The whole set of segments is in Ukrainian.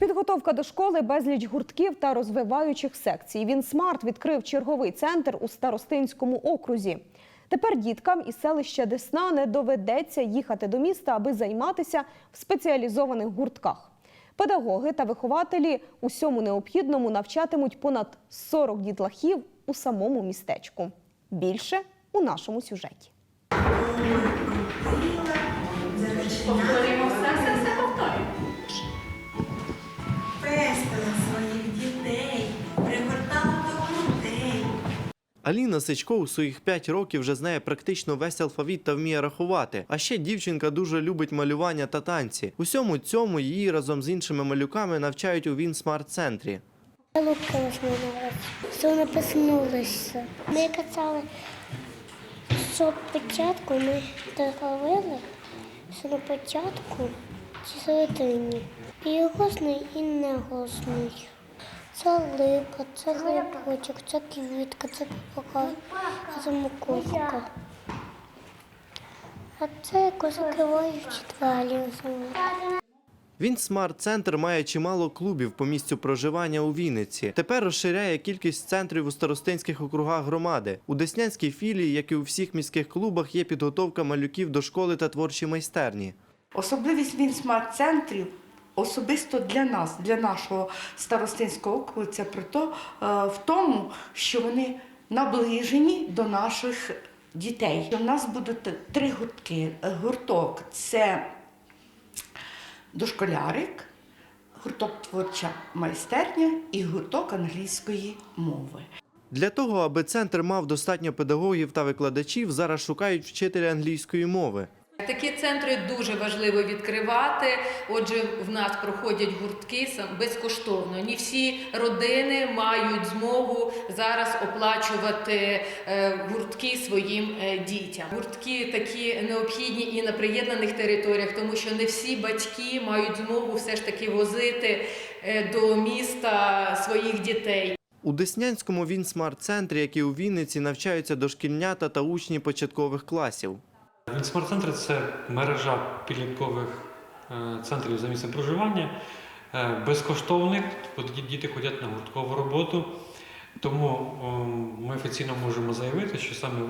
Підготовка до школи, безліч гуртків та розвиваючих секцій. Він смарт відкрив черговий центр у Старостинському окрузі. Тепер діткам із селища Десна не доведеться їхати до міста, аби займатися в спеціалізованих гуртках. Педагоги та вихователі усьому необхідному навчатимуть понад 40 дітлахів у самому містечку. Більше у нашому сюжеті. Аліна Сичко у своїх 5 років вже знає практично весь алфавіт та вміє рахувати. А ще дівчинка дуже любить малювання та танці. Усьому цьому її разом з іншими малюками навчають у Він Смарт центрі. Луки розминалися, все написнулося. Ми казали, що спочатку ми договорили, що на початку чи середині. І голосний, і неголосний. Це липа, це глибочок, це квітка, це попугай, це мукушка. А це якось закриваючі двері. Він Смарт Центр має чимало клубів по місцю проживання у Вінниці. Тепер розширяє кількість центрів у старостинських округах громади. У Деснянській філії, як і у всіх міських клубах, є підготовка малюків до школи та творчі майстерні. Особливість Мінсмарт-центрів особисто для нас, для нашого старостинського округу, це про то, е, в тому, що вони наближені до наших дітей. У нас будуть три гуртки. Гурток це дошколярик, гурток творча майстерня і гурток англійської мови. Для того, аби центр мав достатньо педагогів та викладачів, зараз шукають вчителя англійської мови. Такі центри дуже важливо відкривати. Отже, в нас проходять гуртки безкоштовно. Не всі родини мають змогу зараз оплачувати е, гуртки своїм е, дітям. Гуртки такі необхідні і на приєднаних територіях, тому що не всі батьки мають змогу все ж таки возити е, до міста своїх дітей. У Деснянському він смарт-центрі, як і у Вінниці, навчаються дошкільнята та учні початкових класів. Вінсмарт-центр це мережа підліткових е, центрів за місцем проживання, е, безкоштовних, діти ходять на гурткову роботу. Тому ем, ми офіційно можемо заявити, що саме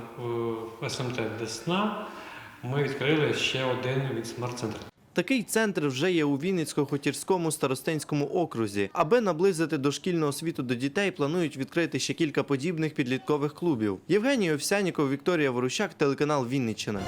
в СМТ Десна ми відкрили ще один від смарт-центр. Такий центр вже є у Вінницько-Хотірському старостинському окрузі. Аби наблизити дошкільну освіту до дітей, планують відкрити ще кілька подібних підліткових клубів. Євгеній Овсяніков, Вікторія Ворущак, телеканал Вінниччина.